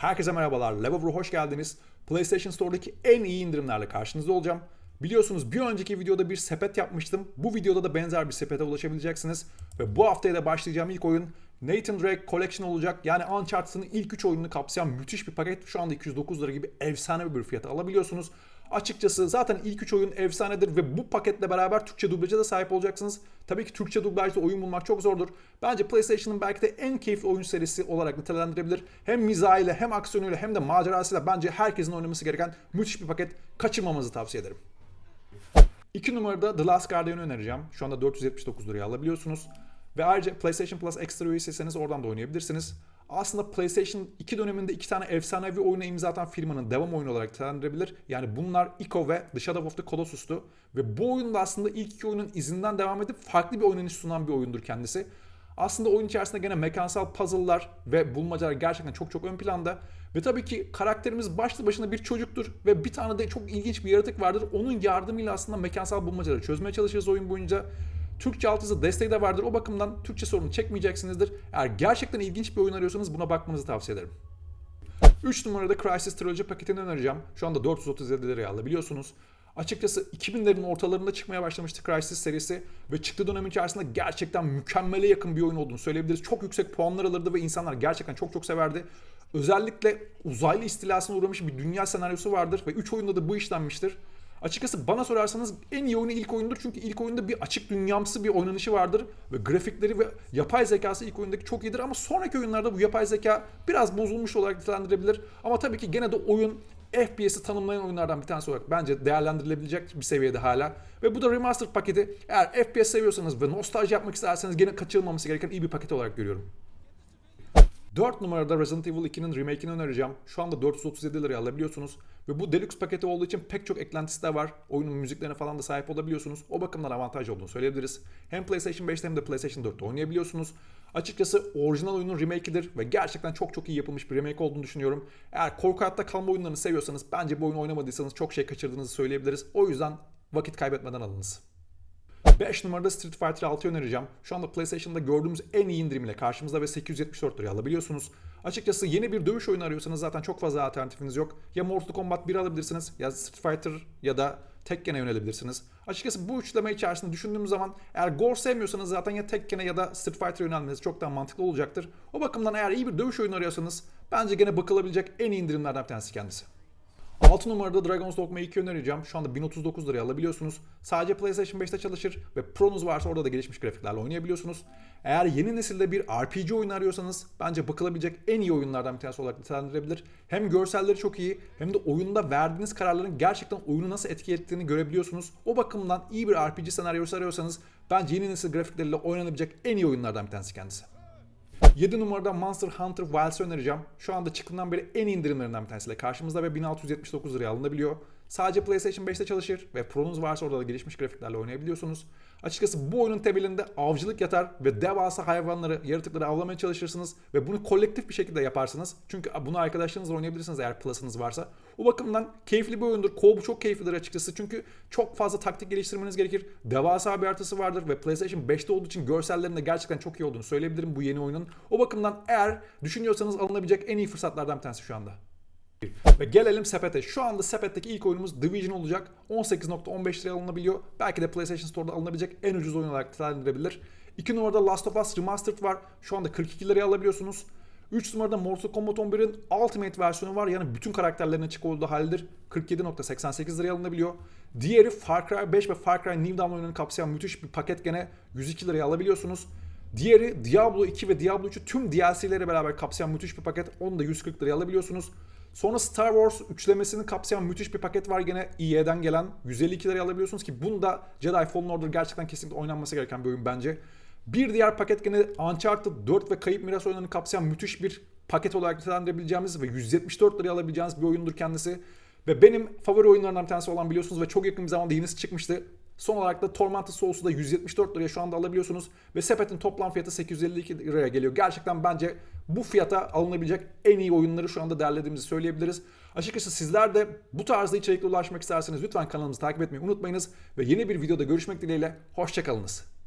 Herkese merhabalar. Level'e hoş geldiniz. PlayStation Store'daki en iyi indirimlerle karşınızda olacağım. Biliyorsunuz bir önceki videoda bir sepet yapmıştım. Bu videoda da benzer bir sepete ulaşabileceksiniz. Ve bu haftaya da başlayacağım ilk oyun Nathan Drake Collection olacak. Yani Uncharted'ın ilk 3 oyununu kapsayan müthiş bir paket. Şu anda 209 lira gibi efsane bir fiyata alabiliyorsunuz. Açıkçası zaten ilk 3 oyun efsanedir ve bu paketle beraber Türkçe dublaja da sahip olacaksınız. Tabii ki Türkçe dublajda oyun bulmak çok zordur. Bence PlayStation'ın belki de en keyifli oyun serisi olarak nitelendirebilir. Hem mizahıyla hem aksiyonuyla hem de macerasıyla bence herkesin oynaması gereken müthiş bir paket. Kaçırmamanızı tavsiye ederim. 2 numarada The Last Guardian'ı önereceğim. Şu anda 479 liraya alabiliyorsunuz. Ve ayrıca PlayStation Plus Extra üyesiyseniz oradan da oynayabilirsiniz. Aslında PlayStation 2 döneminde iki tane efsanevi oyuna imza atan firmanın devam oyunu olarak nitelendirebilir. Yani bunlar Ico ve The Shadow of the Colossus'tu. Ve bu oyunda aslında ilk iki oyunun izinden devam edip farklı bir oynanış sunan bir oyundur kendisi. Aslında oyun içerisinde gene mekansal puzzle'lar ve bulmacalar gerçekten çok çok ön planda. Ve tabii ki karakterimiz başlı başına bir çocuktur ve bir tane de çok ilginç bir yaratık vardır. Onun yardımıyla aslında mekansal bulmacaları çözmeye çalışırız oyun boyunca. Türkçe altyazı desteği de vardır. O bakımdan Türkçe sorunu çekmeyeceksinizdir. Eğer gerçekten ilginç bir oyun arıyorsanız buna bakmanızı tavsiye ederim. 3 numarada Crysis Trilogy paketini önereceğim. Şu anda 437 liraya alabiliyorsunuz. Açıkçası 2000'lerin ortalarında çıkmaya başlamıştı Crysis serisi ve çıktığı dönem içerisinde gerçekten mükemmele yakın bir oyun olduğunu söyleyebiliriz. Çok yüksek puanlar alırdı ve insanlar gerçekten çok çok severdi. Özellikle uzaylı istilasına uğramış bir dünya senaryosu vardır ve 3 oyunda da bu işlenmiştir. Açıkçası bana sorarsanız en iyi oyunu ilk oyundur çünkü ilk oyunda bir açık dünyamsı bir oynanışı vardır ve grafikleri ve yapay zekası ilk oyundaki çok iyidir ama sonraki oyunlarda bu yapay zeka biraz bozulmuş olarak nitelendirebilir. Ama tabii ki gene de oyun FPS'i tanımlayan oyunlardan bir tanesi olarak bence değerlendirilebilecek bir seviyede hala. Ve bu da remastered paketi. Eğer FPS seviyorsanız ve nostalji yapmak isterseniz gene kaçırılmaması gereken iyi bir paket olarak görüyorum. 4 numarada Resident Evil 2'nin remake'ini önereceğim. Şu anda 437 liraya alabiliyorsunuz. Ve bu deluxe paketi olduğu için pek çok eklentisi de var. Oyunun müziklerine falan da sahip olabiliyorsunuz. O bakımdan avantaj olduğunu söyleyebiliriz. Hem PlayStation 5'te hem de PlayStation 4'te oynayabiliyorsunuz. Açıkçası orijinal oyunun remake'idir ve gerçekten çok çok iyi yapılmış bir remake olduğunu düşünüyorum. Eğer korku hayatta kalma oyunlarını seviyorsanız bence bu oyunu oynamadıysanız çok şey kaçırdığınızı söyleyebiliriz. O yüzden vakit kaybetmeden alınız. 5 numarada Street Fighter 6 önereceğim. Şu anda PlayStation'da gördüğümüz en iyi indirim ile karşımızda ve 874 liraya alabiliyorsunuz. Açıkçası yeni bir dövüş oyunu arıyorsanız zaten çok fazla alternatifiniz yok. Ya Mortal Kombat 1 alabilirsiniz ya Street Fighter ya da Tekken'e yönelebilirsiniz. Açıkçası bu üçleme içerisinde düşündüğümüz zaman eğer Gore sevmiyorsanız zaten ya Tekken'e ya da Street Fighter'a yönelmeniz çok daha mantıklı olacaktır. O bakımdan eğer iyi bir dövüş oyunu arıyorsanız bence gene bakılabilecek en iyi indirimlerden bir tanesi kendisi. 6 numarada Dragon's Dogma 2 önereceğim. Şu anda 1039 liraya alabiliyorsunuz. Sadece PlayStation 5'te çalışır ve Pro'nuz varsa orada da gelişmiş grafiklerle oynayabiliyorsunuz. Eğer yeni nesilde bir RPG oyunu arıyorsanız bence bakılabilecek en iyi oyunlardan bir tanesi olarak nitelendirebilir. Hem görselleri çok iyi hem de oyunda verdiğiniz kararların gerçekten oyunu nasıl etki ettiğini görebiliyorsunuz. O bakımdan iyi bir RPG senaryosu arıyorsanız bence yeni nesil grafikleriyle oynanabilecek en iyi oyunlardan bir tanesi kendisi. 7 numarada Monster Hunter Wilds'ı önereceğim. Şu anda çıktığından beri en indirimlerinden bir tanesiyle karşımızda ve 1679 liraya alınabiliyor. Sadece PlayStation 5'te çalışır ve Pro'nuz varsa orada da gelişmiş grafiklerle oynayabiliyorsunuz. Açıkçası bu oyunun temelinde avcılık yatar ve devasa hayvanları, yaratıkları avlamaya çalışırsınız ve bunu kolektif bir şekilde yaparsınız. Çünkü bunu arkadaşlarınızla oynayabilirsiniz eğer plus'ınız varsa. O bakımdan keyifli bir oyundur. Co-op çok keyiflidir açıkçası çünkü çok fazla taktik geliştirmeniz gerekir. Devasa bir haritası vardır ve PlayStation 5'te olduğu için görsellerin de gerçekten çok iyi olduğunu söyleyebilirim bu yeni oyunun. O bakımdan eğer düşünüyorsanız alınabilecek en iyi fırsatlardan bir tanesi şu anda. Ve gelelim sepete. Şu anda sepetteki ilk oyunumuz Division olacak. 18.15 liraya alınabiliyor. Belki de PlayStation Store'da alınabilecek en ucuz oyun olarak nitelendirilebilir. 2 numarada Last of Us Remastered var. Şu anda 42 liraya alabiliyorsunuz. 3 numarada Mortal Kombat 11'in Ultimate versiyonu var. Yani bütün karakterlerin açık olduğu haldedir. 47.88 liraya alınabiliyor. Diğeri Far Cry 5 ve Far Cry New Dawn oyununu kapsayan müthiş bir paket gene 102 liraya alabiliyorsunuz. Diğeri Diablo 2 ve Diablo 3'ü tüm DLC'leri beraber kapsayan müthiş bir paket. Onu da 140 liraya alabiliyorsunuz. Sonra Star Wars üçlemesini kapsayan müthiş bir paket var gene EA'den gelen. 152 liraya alabiliyorsunuz ki bunu da Jedi Fallen Order gerçekten kesinlikle oynanması gereken bir oyun bence. Bir diğer paket gene Uncharted 4 ve Kayıp Miras oyunlarını kapsayan müthiş bir paket olarak nitelendirebileceğimiz ve 174 liraya alabileceğiniz bir oyundur kendisi. Ve benim favori oyunlarımdan bir tanesi olan biliyorsunuz ve çok yakın bir zamanda yenisi çıkmıştı. Son olarak da Tormented Souls'u da 174 liraya şu anda alabiliyorsunuz. Ve sepetin toplam fiyatı 852 liraya geliyor. Gerçekten bence bu fiyata alınabilecek en iyi oyunları şu anda derlediğimizi söyleyebiliriz. Açıkçası sizler de bu tarzda içerikle ulaşmak isterseniz lütfen kanalımızı takip etmeyi unutmayınız. Ve yeni bir videoda görüşmek dileğiyle. Hoşçakalınız.